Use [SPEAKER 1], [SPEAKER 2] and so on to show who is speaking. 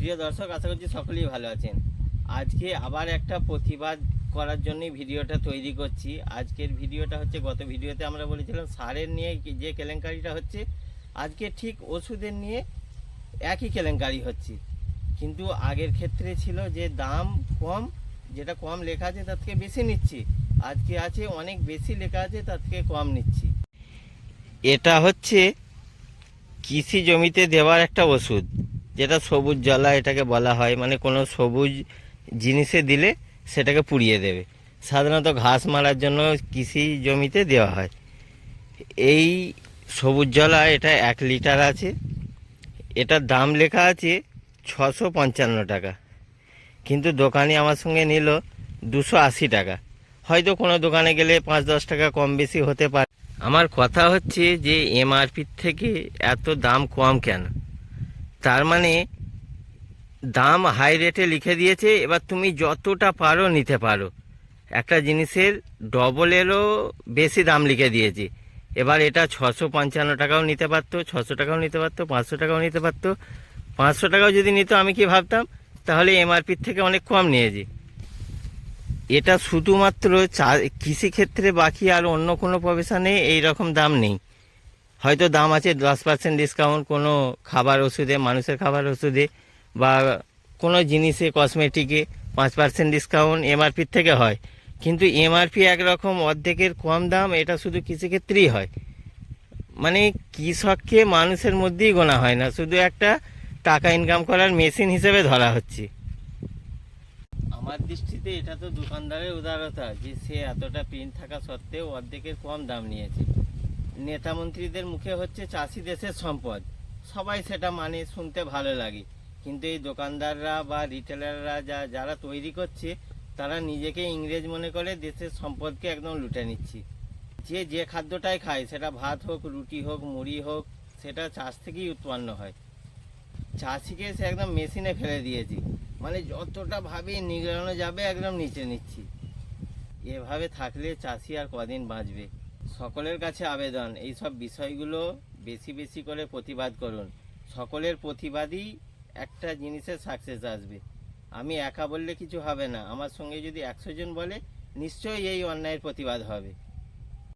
[SPEAKER 1] প্রিয় দর্শক, আশা করছি সকলেই ভালো আছেন। আজকে আবার একটা প্রতিবাদ করার জন্যই ভিডিওটা তৈরি করছি। আজকের ভিডিওটা হচ্ছে, গত ভিডিওতে আমরা বলেছিলাম, সারের নিয়ে যে কেলেঙ্কারিটা হচ্ছে, আজকে ঠিক ওষুধের নিয়ে একই কেলেঙ্কারি হচ্ছে। কিন্তু আগের ক্ষেত্রে ছিল যে দাম কম, যেটা কম লেখা আছে তার থেকে বেশি নিচ্ছি। আজকে আছে অনেক বেশি লেখা আছে, তার থেকে কম নিচ্ছি। এটা হচ্ছে কৃষি জমিতে দেওয়ার একটা ওষুধ। যেটা সবুজ জলা এটাকে বলা হয় মানে কোনো সবুজ জিনিসে দিলে সেটাকে পুড়িয়ে দেবে। সাধারণত ঘাস মারার জন্য কৃষি জমিতে দেওয়া হয়। এই সবুজ জলা এটা এক লিটার আছে। এটার দাম লেখা আছে ছশো পঞ্চান্ন টাকা। কিন্তু দোকানে আমার সঙ্গে নিল দুশো আশি টাকা। হয়তো কোনো দোকানে গেলে পাঁচ দশ টাকা কম বেশি হতে পারে। আমার কথা হচ্ছে যে এমআরপির থেকে এত দাম কম কেন? তার মানে দাম হাই রেটে লিখে দিয়েছে, এবার তুমি যতটা পারো নিতে পারো। একটা জিনিসের ডবলেরও বেশি দাম লিখে দিয়েছে। এবার এটা ছশো পঞ্চান্ন টাকাও নিতে পারতো, ছশো টাকাও নিতে পারতো, পাঁচশো টাকাও নিতে পারতো। পাঁচশো টাকাও যদি নিত, আমি কি ভাবতাম? তাহলে এমআরপির থেকে অনেক কম নিয়েছে। এটা শুধুমাত্র চা কৃষিক্ষেত্রে বাকি আর অন্য কোনো প্রফেশনে এই রকম দাম নেই। হয়তো দাম আছে দশ পার্সেন্ট ডিসকাউন্ট কোনো খাবার ওষুধে, মানুষের খাবার ওষুধে বা কোনো জিনিসে কসমেটিকে পাঁচ পার্সেন্ট ডিসকাউন্ট এমআরপির থেকে হয়। কিন্তু এমআরপি একরকম অর্ধেকের কম দাম, এটা শুধু কৃষিক্ষেত্রেই হয়। মানে কৃষককে মানুষের মধ্যেই গোনা হয় না, শুধু একটা টাকা ইনকাম করার মেশিন হিসেবে ধরা হচ্ছে। আমার দৃষ্টিতে এটা তো দোকানদারের উদারতা যে সে এতটা প্রিন্ট থাকা সত্ত্বেও অর্ধেকের কম দাম নিয়েছে। নেতা মন্ত্রীদের মুখে হচ্ছে চাষি দেশের সম্পদ। সবাই সেটা মানে শুনতে ভালো লাগে। কিন্তু এই দোকানদাররা বা রিটেলাররা যা, যারা তৈরি করছে, তারা নিজেকে ইংরেজ মনে করে দেশের সম্পদকে একদম লুটে নিচ্ছে। যে যে খাদ্যটাই খায়, সেটা ভাত হোক, রুটি হোক, মুড়ি হোক, সেটা চাষ থেকেই উৎপন্ন হয়। চাষিকে সে একদম মেশিনে ফেলে দিয়েছি। মানে যতটা ভাবে নিগড়ানো যাবে, একদম নিচে নিচ্ছি। এভাবে থাকলে চাষি আর কদিন বাঁচবে? সকলের কাছে আবেদন। এই সব বিষয়গুলো বেশি বেশি করে প্রতিবাদ করুন। সকলের প্রতিবাদই একটা জিনিসের সাকসেস আসবে। আমি একা বললে কিছু হবে না। আমার সঙ্গে যদি একশো জন বলে, নিশ্চয়ই এই অন্যায়ের প্রতিবাদ হবে।